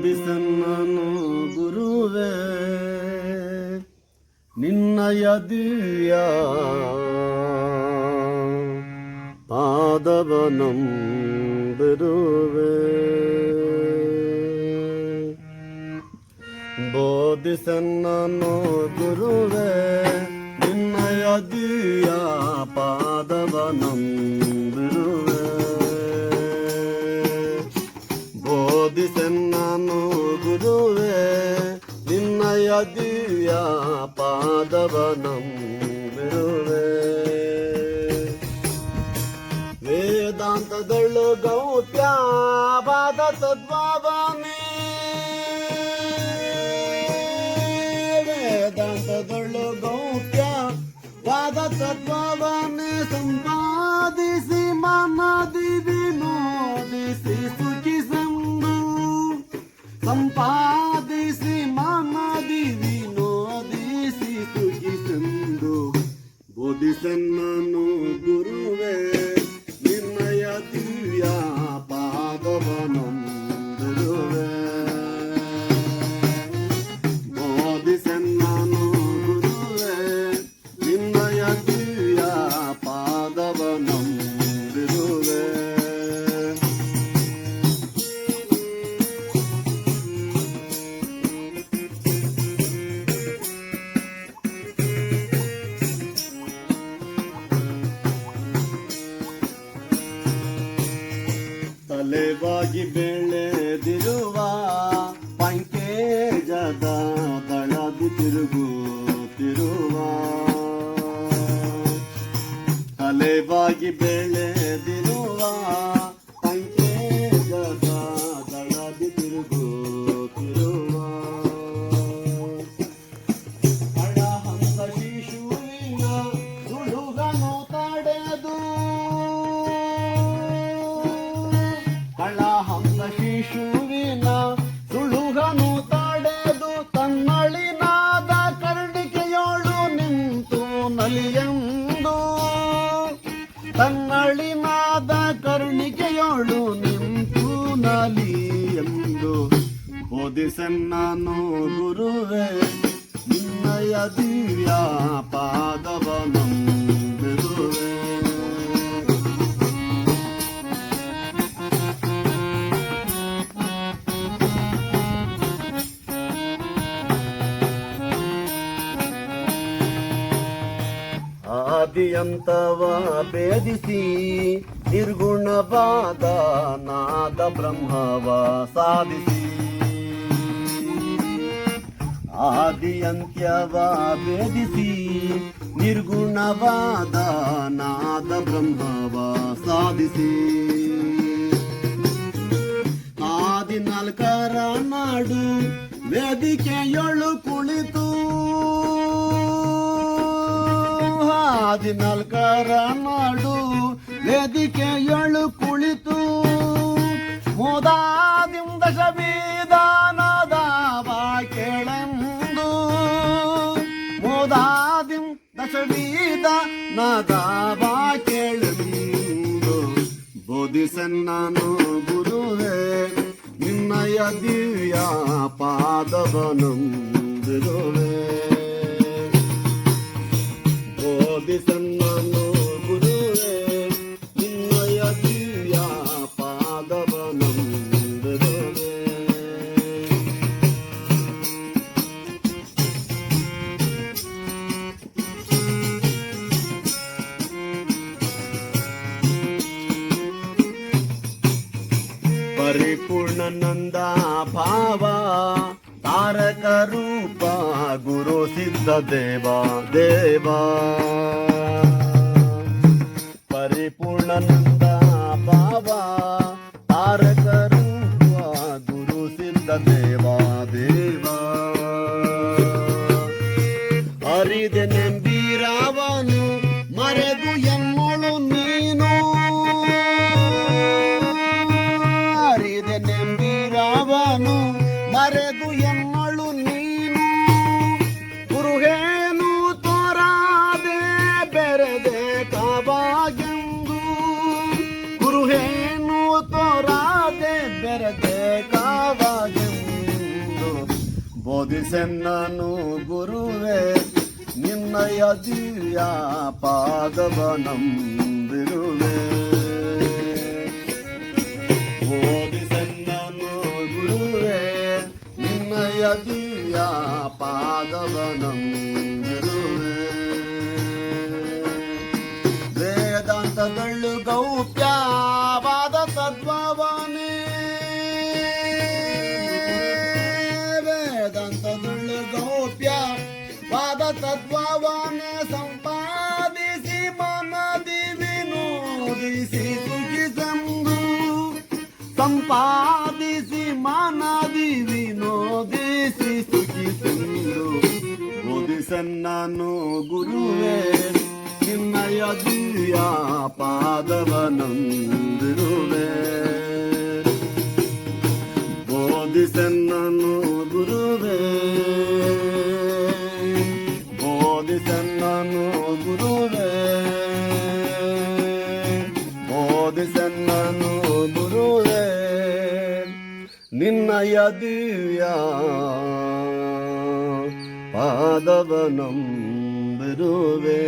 ಬೋಧಿಸನ್ನನು ಗುರುವೇ ನಿನ್ನಯ ದಿವ್ಯ ಪಾದವನಂ ಬಿರುವೆ ಬೋಧಿಸನ್ನನು ಗುರುವೇ ನಿನ್ನಯ ದಿವ್ಯ ನಿನ್ನಯ ದಿವ್ಯ ಪಾದವನಂ ಬಿರುವೆ ವೇದಾಂತದಳ್ಳು ಗೌಪ್ಯವಾದ ತದ್ಭಾವನೆ ವೇದಾಂತದಳ್ಳು ಗೌಪ್ಯವಾದ ತದ್ಭಾವನೆ ಸಂಪಾದಿಸಿ ಮನದಿ ವಿನೋದಿಸಿ ಸುಖಿಸಂದು ಸಂಪಾದಿಸಿ ಮರವಾಗಿ ಬೆಳೆದಿರುವ ಪಂಕೇಜದ ತಳದಿ ತಿರುಗು. ತನ್ನಳಿ ಮಾದ ಕರ್ಣಿಕೆಯೋಳು ನಿಂತು ನಲಿ ಎಂದು ನಾನು ಗುರುವೇ ನಿನ್ನಯ ದಿವ್ಯಾ ಪಾದವನು. ಆದಿಯಂತವ ಭೇದಿಸಿ ನಿರ್ಗುಣವಾದ ನಾದ ಬ್ರಹ್ಮವ ಸಾಧಿಸಿ ಆದಿಯಂತ್ಯವ ಭೇದಿಸಿ ನಿರ್ಗುಣವಾದ ನಾದ ಬ್ರಹ್ಮವ ಸಾಧಿಸಿ ಸುರರ ನಾಡು ವೇದಿಕೆಯಳು ಕುಳಿತು. ಮೋದಾದಿಂದ ಶಬೀದಾನದ ಕೇಳೆಂದು ಮೋದಾದಿಂದ ಶಬೀದ ನದ ಬಾಕೆಳೆಂದು ಬೋಧಿಸನ್ನನು ಗುರುವೇ ನಿನ್ನಯ ದಿವ್ಯ ಪಾದವನು ಗುರುವೇ ಬೋಧಿಸನ್ನ ಪರಿಪೂರ್ಣನಂದ ಭಾವ ತಾರಕ ರೂಪ ಗುರು ಸಿದ್ಧ ದೇವ ದೇವ ಪರಿಪೂರ್ಣನಂದ ಭಾವ ತಾರಕ ರೂಪ ಗುರು ಸಿದ್ಧ ದೇವ ದೇವ ಹರಿದೆ ನೆಂಬೀರಾವನು ಮರೆದು ಬೋಧಿಸೆನ್ನನು ಗುರುವೇ ನಿನ್ನಯ ದಿವ್ಯ ಪಾದವ ನಂಬಿರುವೆ. ಬೋಧಿಸೆನ್ನನು ಗುರುವೇ ನಿನ್ನಯ ದಿವ್ಯ ಪಾದವ ನಂಬಿರುವೆ. ವೇದಾಂತಗಳು ಗೌಪ್ಯವಾದ సంపాదిసి మనది వినోదిసి సుఖి సంగు. సంపాదిసి మనది వినోదిసి సుఖి సంగు. ఓదిసన్నాను గురువే చిన్నయ దివ్యా పాదవనందిరువే ఓదిసన్నను గురువే ನಿನ್ನಯ ದಿವ್ಯ ಪಾದವನಂ ಬಿರುವೆ